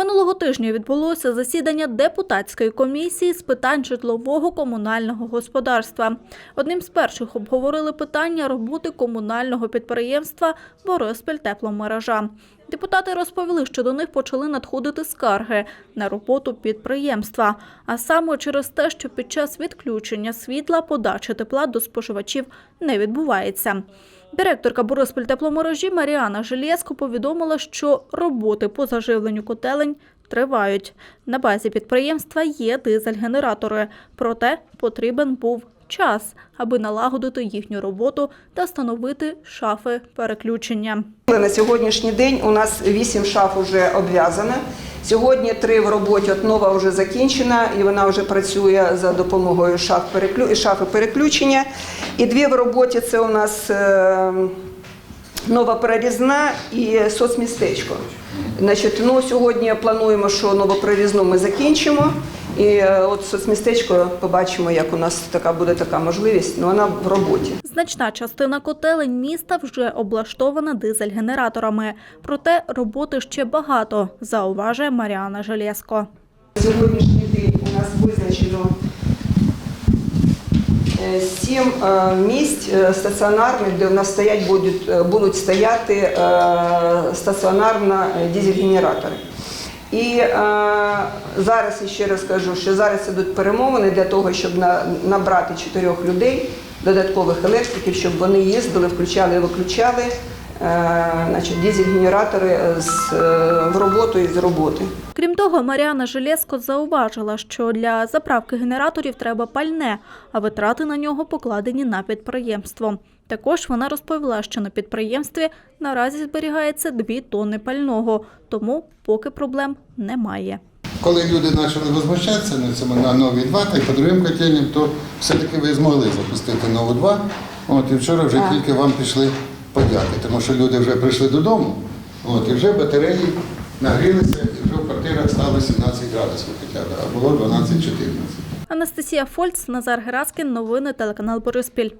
Минулого тижня відбулося засідання депутатської комісії з питань житлового комунального господарства. Одним з перших обговорили питання роботи комунального підприємства Бориспіль тепломережа. Депутати розповіли, що до них почали надходити скарги на роботу підприємства, а саме через те, що під час відключення світла подача тепла до споживачів не відбувається. Директорка Бориспіль тепломережі Маріана Желєско повідомила, що роботи по заживленню котелень тривають. На базі підприємства є дизель-генератори, проте потрібен був час, аби налагодити їхню роботу та встановити шафи переключення. На сьогоднішній день у нас 8 шаф вже обв'язано. Сьогодні три в роботі, от нова вже закінчена, і вона вже працює за допомогою шаф шафи переключення. І дві в роботі це у нас е, нова перерізна і соцмістечко. Значить, ну, сьогодні плануємо, що нову перерізну ми закінчимо. І е, от соцмістечко побачимо, як у нас така буде така можливість. Ну вона в роботі. Значна частина котелень міста вже облаштована дизель-генераторами. Проте роботи ще багато, зауважує Маріана Желєско. Сьогоднішній день у нас визначено е, сім е, місць стаціонарних, де у нас стоять будуть, будуть стояти стаціонарно дизель-генератори. І е, зараз я ще раз кажу, що зараз ідуть перемовини для того, щоб на, набрати чотирьох людей, додаткових електриків, щоб вони їздили, включали і виключали е, значить, дизель-генератори з, е, в роботу і з роботи. Крім того, Маріана Желєско зауважила, що для заправки генераторів треба пальне, а витрати на нього покладені на підприємство. Також вона розповіла, що на підприємстві наразі зберігається 2 тонни пального, тому поки проблем немає. Коли люди почали возмущатися на цьому на нові два, та й по другим котельням, то все-таки ви змогли запустити нову два. От і вчора вже тільки вам пішли подяки, тому що люди вже прийшли додому, от, і вже батареї нагрілися, квартирах стало 17 градусів хоча б, а було 12-14. Анастасія Фольц, Назар Гераскін, новини телеканал Бориспіль.